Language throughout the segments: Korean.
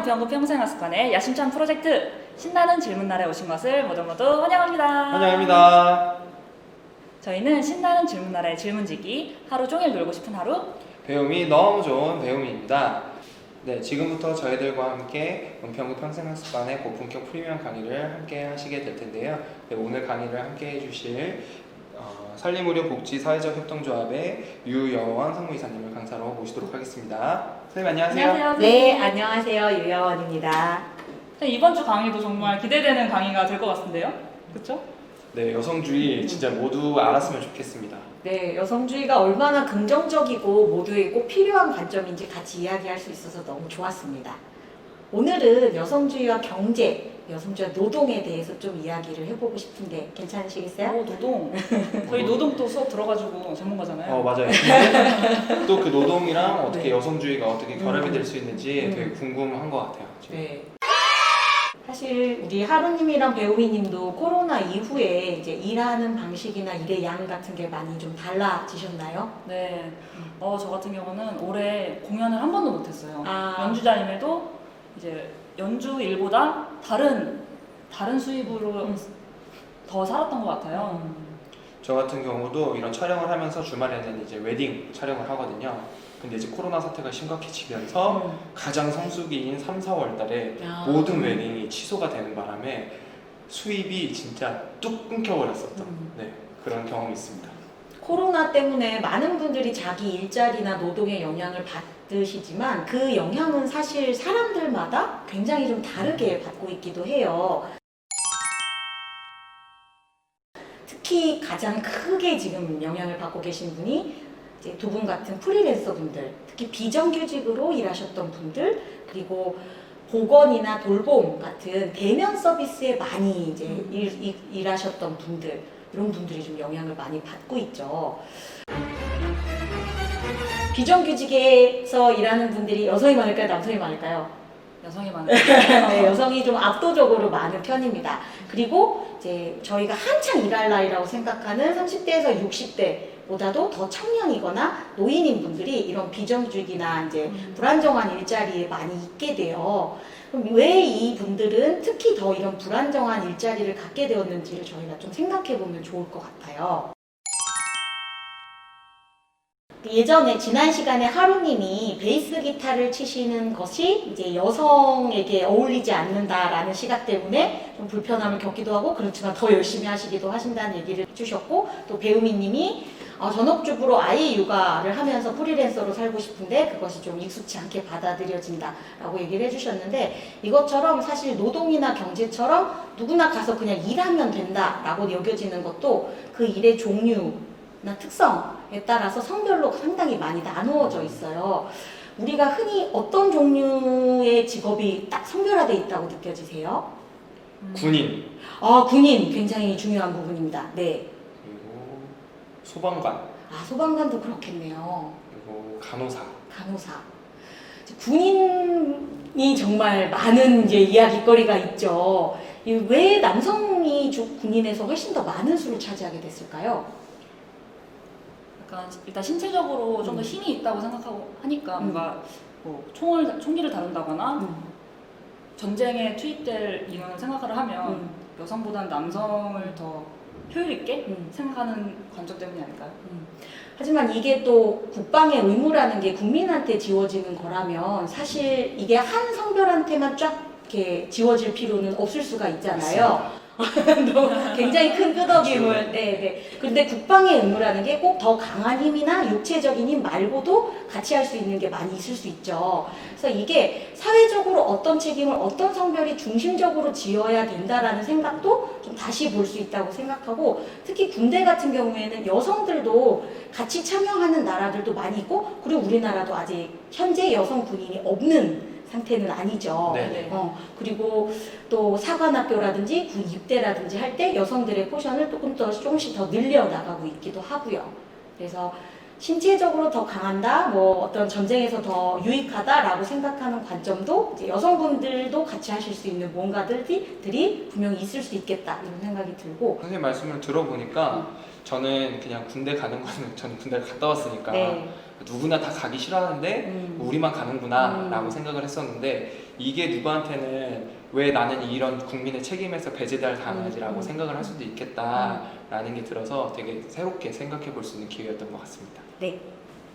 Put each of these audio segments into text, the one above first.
은평구 평생학습관의 야심찬 프로젝트 신나는 질문날에 오신 것을 모두 모두 환영합니다. 환영합니다. 저희는 신나는 질문날의 질문지기 하루 종일 놀고 싶은 하루 배움이 너무 좋은 배움입니다. 네, 지금부터 저희들과 함께 은평구 평생학습관의 고품격 프리미엄 강의를 함께 하시게 될 텐데요. 네, 오늘 강의를 함께 해주실 어, 살림의료 복지 사회적 협동조합의 유여원 상무이사님을 강사로 모시도록 하겠습니다. 선생님 안녕하세요. 네, 안녕하세요. 유여원입니다. 이번 주 강의도 정말 기대되는 강의가 될 것 같은데요. 그렇죠? 네, 여성주의 진짜 모두 알았으면 좋겠습니다. 네, 여성주의가 얼마나 긍정적이고 모두에게 꼭 필요한 관점인지 같이 이야기할 수 있어서 너무 좋았습니다. 오늘은 여성주의와 경제, 여성주의와 노동에 대해서 좀 이야기를 해보고 싶은데 괜찮으시겠어요? 오, 노동. 저희 노동도 수업 들어가지고 전문가잖아요. 어 맞아요. 또 그 노동이랑 어떻게 네. 여성주의가 어떻게 결합이 음. 될수 있는지 음. 되게 궁금한 것 같아요. 지금. 네. 사실 우리 하루님이랑 배우미님도 코로나 이후에 이제 일하는 방식이나 일의 양 같은 게 많이 좀 달라지셨나요? 네. 어, 저 같은 경우는 올해 공연을 한 번도 못했어요. 아. 연주자임에도 이제 연주 일보다 다른 다른 수입으로 음. 더 살았던 것 같아요. 저 같은 경우도 이런 촬영을 하면서 주말에는 이제 웨딩 촬영을 하거든요. 근데 이제 코로나 사태가 심각해지면서 음. 가장 성수기인 3, 4월 달에 아. 모든 웨딩이 취소가 되는 바람에 수입이 진짜 뚝 끊겨버렸었던 음. 네, 그런 경험이 있습니다. 코로나 때문에 많은 분들이 자기 일자리나 노동에 영향을 받으시지만 그 영향은 사실 사람들마다 굉장히 좀 다르게 받고 있기도 해요. 특히 가장 크게 지금 영향을 받고 계신 분이 두 분 같은 프리랜서 분들, 특히 비정규직으로 일하셨던 분들, 그리고 보건이나 돌봄 같은 대면 서비스에 많이 이제 일, 일, 일하셨던 분들, 이런 분들이 좀 영향을 많이 받고 있죠. 비정규직에서 일하는 분들이 여성이 많을까요? 남성이 많을까요? 여성이 많은. 네, 여성이 좀 압도적으로 많은 편입니다. 그리고 이제 저희가 한창 일할 나이라고 생각하는 30대에서 60대 보다도 더 청년이거나 노인인 분들이 이런 비정규직이나 이제 음. 불안정한 일자리에 많이 있게 돼요. 그럼 왜 이 분들은 특히 더 이런 불안정한 일자리를 갖게 되었는지를 저희가 좀 생각해 보면 좋을 것 같아요. 예전에 지난 시간에 하루님이 베이스 기타를 치시는 것이 이제 여성에게 어울리지 않는다라는 시각 때문에 좀 불편함을 겪기도 하고 그렇지만 더 열심히 하시기도 하신다는 얘기를 해주셨고 또 배우미님이 어, 전업주부로 아이 육아를 하면서 프리랜서로 살고 싶은데 그것이 좀 익숙치 않게 받아들여진다라고 얘기를 해주셨는데 이것처럼 사실 노동이나 경제처럼 누구나 가서 그냥 일하면 된다라고 여겨지는 것도 그 일의 종류나 특성에 따라서 성별로 상당히 많이 나누어져 있어요. 우리가 흔히 어떤 종류의 직업이 딱 성별화돼 있다고 느껴지세요? 음. 군인 아, 군인 굉장히 중요한 부분입니다. 네. 소방관 아, 소방관도 그렇겠네요. 그리고 간호사 간호사. 이제 군인이 정말 많은 이제 이야기거리가 있죠. 이왜 남성이 주- 군인에서 훨씬 더 많은 수를 차지하게 됐을까요? 약간 일단 신체적으로 좀 더 음. 힘이 있다고 생각하고 하니까 음. 뭔가 뭐 총을 총기를 다룬다거나 음, 전쟁에 투입될 인원을 생각을 하면 음, 여성보다는 남성을 더 효율 있게 음. 생각하는 관점 때문이 아닐까요? 음. 하지만 이게 또 국방의 의무라는 게 국민한테 지워지는 거라면 사실 이게 한 성별한테만 쫙 이렇게 지워질 필요는 없을 수가 있잖아요. 또 굉장히 큰 끄덕임을. 네, 네. 근데 국방의 의무라는 게 꼭 더 강한 힘이나 육체적인 힘 말고도 같이 할 수 있는 게 많이 있을 수 있죠. 그래서 이게 사회적으로 어떤 책임을 어떤 성별이 중심적으로 지어야 된다라는 생각도 좀 다시 볼 수 있다고 생각하고 특히 군대 같은 경우에는 여성들도 같이 참여하는 나라들도 많이 있고 그리고 우리나라도 아직 현재 여성 군인이 없는 상태는 아니죠. 네. 어, 그리고 또 사관학교라든지 군 입대라든지 할 때 여성들의 포션을 조금 더 조금씩 더 늘려 나가고 있기도 하고요. 그래서 신체적으로 더 강한다, 뭐 어떤 전쟁에서 더 유익하다라고 생각하는 관점도 이제 여성분들도 같이 하실 수 있는 뭔가들이 들이 분명히 있을 수 있겠다 이런 생각이 들고 선생님 말씀을 들어보니까 저는 그냥 군대 가는 거는 저는 군대를 갔다 왔으니까 네. 누구나 다 가기 싫어하는데 음. 우리만 가는구나 음. 라고 생각을 했었는데 이게 누구한테는 왜 나는 이런 국민의 책임에서 배제될 당하지라고 음. 생각을 할 수도 있겠다라는 게 들어서 되게 새롭게 생각해 볼 수 있는 기회였던 것 같습니다. 네.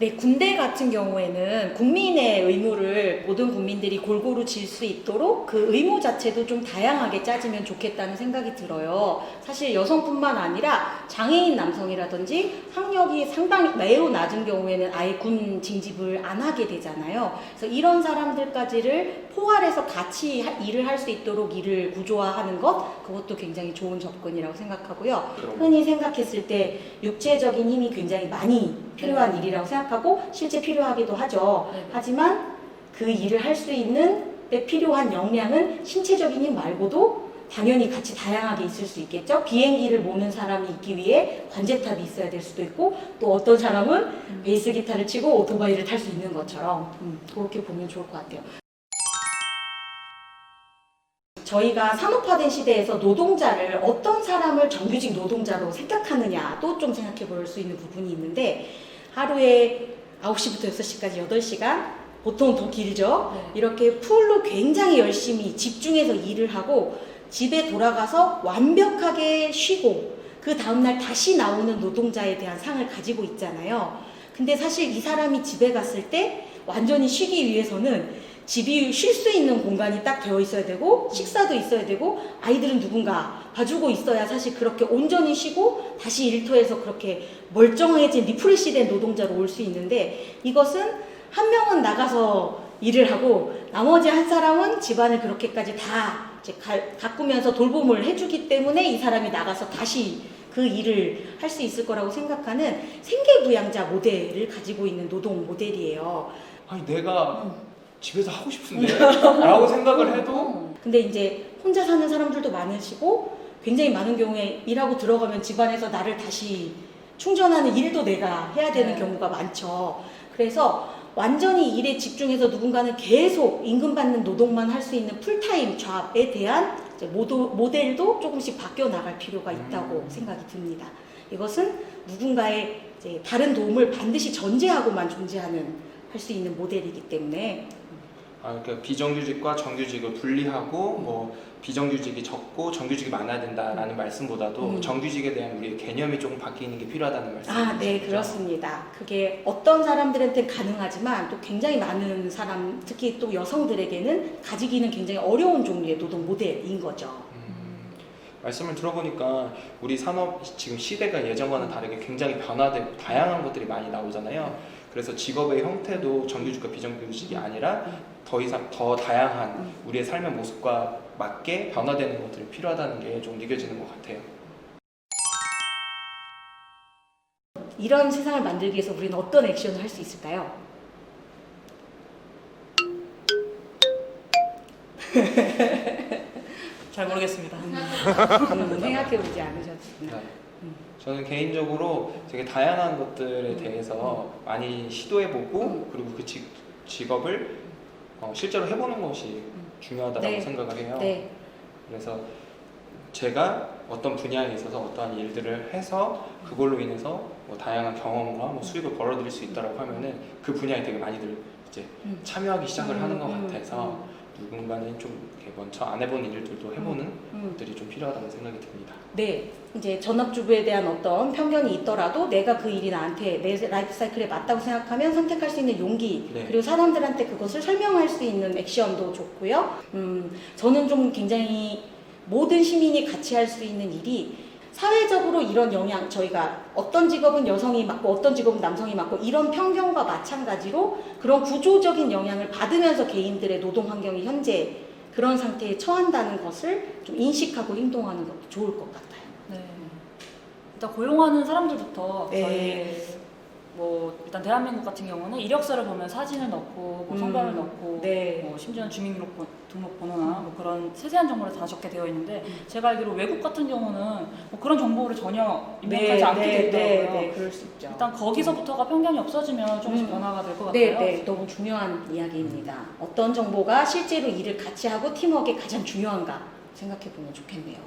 네, 군대 같은 경우에는 국민의 의무를 모든 국민들이 골고루 질 수 있도록 그 의무 자체도 좀 다양하게 짜지면 좋겠다는 생각이 들어요. 사실 여성뿐만 아니라 장애인 남성이라든지 학력이 상당히 매우 낮은 경우에는 아예 군 징집을 안 하게 되잖아요. 그래서 이런 사람들까지를 포괄해서 같이 하- 일을 할 수 있도록 일을 구조화하는 것, 그것도 굉장히 좋은 접근이라고 생각하고요. 흔히 생각했을 때 육체적인 힘이 굉장히 많이 필요한 일이라고 생각하고 실제 필요하기도 하죠. 네. 하지만 그 일을 할 수 있는 데 필요한 역량은 신체적인 힘 말고도 당연히 같이 다양하게 있을 수 있겠죠. 비행기를 모는 사람이 있기 위해 관제탑이 있어야 될 수도 있고 또 어떤 사람은 베이스 기타를 치고 오토바이를 탈 수 있는 것처럼 음, 그렇게 보면 좋을 것 같아요. 저희가 산업화된 시대에서 노동자를 어떤 사람을 정규직 노동자로 생각하느냐도 좀 생각해 볼 수 있는 부분이 있는데 하루에 9시부터 6시까지 8시간 보통 더 길죠. 네. 이렇게 풀로 굉장히 열심히 집중해서 일을 하고 집에 돌아가서 완벽하게 쉬고 그 다음날 다시 나오는 노동자에 대한 상을 가지고 있잖아요. 근데 사실 이 사람이 집에 갔을 때 완전히 쉬기 위해서는 집이 쉴 수 있는 공간이 딱 되어 있어야 되고 식사도 있어야 되고 아이들은 누군가 봐주고 있어야 사실 그렇게 온전히 쉬고 다시 일터에서 그렇게 멀쩡해진 리프레시된 노동자로 올 수 있는데 이것은 한 명은 나가서 일을 하고 나머지 한 사람은 집안을 그렇게까지 다 이제 가, 가꾸면서 돌봄을 해주기 때문에 이 사람이 나가서 다시 그 일을 할 수 있을 거라고 생각하는 생계부양자 모델을 가지고 있는 노동 모델이에요. 아니 내가 음. 집에서 하고 싶은데 라고 생각을 해도 어. 근데 이제 혼자 사는 사람들도 많으시고 굉장히 많은 경우에 일하고 들어가면 집안에서 나를 다시 충전하는 일도 내가 해야 되는 네. 경우가 많죠. 그래서 완전히 일에 집중해서 누군가는 계속 임금 받는 노동만 할 수 있는 풀타임 잡에 대한 모델도 조금씩 바뀌어 나갈 필요가 있다고 음. 생각이 듭니다. 이것은 누군가의 다른 도움을 반드시 전제하고만 존재하는 할 수 있는 모델이기 때문에 아, 그러니까 비정규직과 정규직을 분리하고 뭐 비정규직이 적고 정규직이 많아야 된다라는 말씀보다도 음. 정규직에 대한 우리의 개념이 조금 바뀌는 게 필요하다는 말씀이시죠? 아, 네, 그렇습니다. 그게 어떤 사람들한테 가능하지만 또 굉장히 많은 사람, 특히 또 여성들에게는 가지기는 굉장히 어려운 종류의 노동 모델인 거죠. 음, 말씀을 들어보니까 우리 산업 지금 시대가 예전과는 다르게 굉장히 변화되고 다양한 것들이 많이 나오잖아요. 그래서 직업의 형태도 정규직과 비정규직이 아니라 더 이상 더 다양한 음. 우리의 삶의 모습과 맞게 변화되는 것들이 필요하다는 게 좀 느껴지는 것 같아요. 이런 세상을 만들기 위해서 우리는 어떤 액션을 할 수 있을까요? 잘 모르겠습니다. 음, 생각해보지 않으셨나? 네. 음. 저는 개인적으로 되게 다양한 것들에 대해서 많이 시도해보고 음. 그리고 그 직, 직업을 어, 실제로 해보는 것이 중요하다고 네. 생각을 해요. 네, 그래서 제가 어떤 분야에 있어서 어떠한 일들을 해서 그걸로 인해서 뭐 다양한 경험과 뭐 수익을 벌어들일 수 있다고 하면은 그 분야에 되게 많이들 이제 음. 참여하기 시작을 하는 것 음, 음, 같아서 누군가는 좀 이렇게 먼저 안 해본 일들도 해보는 음. 것들이 좀 필요하다는 생각이 듭니다. 네, 이제 전업주부에 대한 어떤 편견이 있더라도 내가 그 일이 나한테 내 라이프 사이클에 맞다고 생각하면 선택할 수 있는 용기 네. 그리고 사람들한테 그것을 설명할 수 있는 액션도 좋고요. 음, 저는 좀 굉장히 모든 시민이 같이 할 수 있는 일이 사회적으로 이런 영향 저희가 어떤 직업은 여성이 맡고 어떤 직업은 남성이 맡고 이런 편견과 마찬가지로 그런 구조적인 영향을 받으면서 개인들의 노동 환경이 현재 그런 상태에 처한다는 것을 좀 인식하고 행동하는 것도 좋을 것 같아요. 네. 일단 고용하는 사람들부터 네. 저희 뭐 일단 대한민국 같은 경우는 이력서를 보면 사진을 넣고 뭐 성별을 음, 넣고 네. 뭐 심지어는 주민등록번 등록번호나 뭐 그런 세세한 정보를 다 적게 되어 있는데 제가 알기로 외국 같은 경우는 뭐 그런 정보를 전혀 입력하지 않게 되어 있더라고요. 네, 그럴 수 있죠. 일단 거기서부터가 편견이 없어지면 조금씩 음. 변화가 될 것 같아요. 네, 네, 너무 중요한 이야기입니다. 어떤 정보가 실제로 일을 같이 하고 팀워크에 가장 중요한가 생각해 보면 좋겠네요.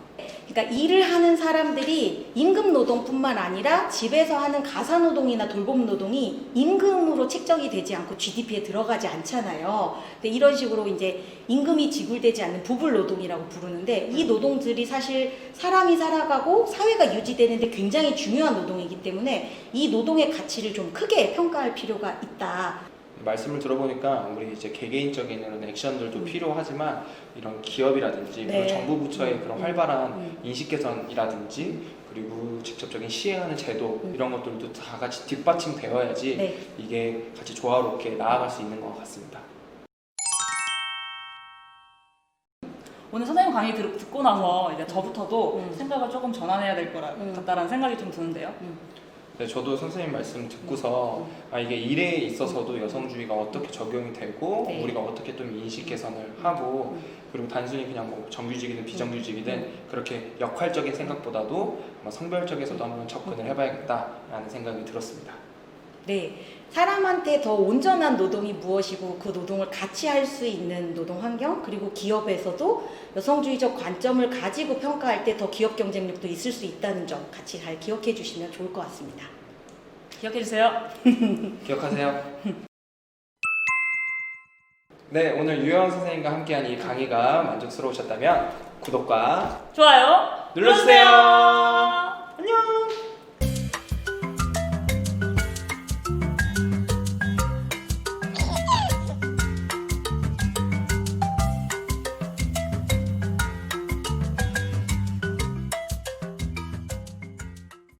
그러니까 일을 하는 사람들이 임금 노동뿐만 아니라 집에서 하는 가사 노동이나 돌봄 노동이 임금으로 책정이 되지 않고 GDP에 들어가지 않잖아요. 근데 이런 식으로 이제 임금이 지불되지 않는 부불 노동이라고 부르는데 이 노동들이 사실 사람이 살아가고 사회가 유지되는데 굉장히 중요한 노동이기 때문에 이 노동의 가치를 좀 크게 평가할 필요가 있다. 말씀을 들어보니까 우리 이제 개개인적인 이런 액션들도 음. 필요하지만 이런 기업이라든지 네. 그리고 정부 부처의 그런 음. 활발한 음. 인식 개선이라든지 그리고 직접적인 시행하는 제도 음. 이런 것들도 다 같이 뒷받침되어야지 네. 이게 같이 조화롭게 나아갈 수 있는 것 같습니다. 오늘 선생님 강의 들, 듣고 나서 이제 저부터도 음. 생각을 조금 전환해야 될 거라 음. 같다라는 생각이 좀 드는데요. 네, 저도 선생님 말씀 듣고서 아, 이게 일에 있어서도 여성주의가 어떻게 적용이 되고 네. 우리가 어떻게 좀 인식 개선을 하고 음. 그리고 단순히 그냥 뭐 정규직이든 비정규직이든 그렇게 역할적인 생각보다도 아마 성별적에서도 한번 접근을 해봐야겠다라는 생각이 들었습니다. 네. 사람한테 더 온전한 노동이 무엇이고 그 노동을 같이 할 수 있는 노동 환경 그리고 기업에서도 여성주의적 관점을 가지고 평가할 때 더 기업 경쟁력도 있을 수 있다는 점 같이 잘 기억해 주시면 좋을 것 같습니다. 기억해 주세요. 기억하세요? 네, 오늘 유영 선생님과 함께한 이 강의가 만족스러우셨다면 구독과 좋아요. 눌러주세요.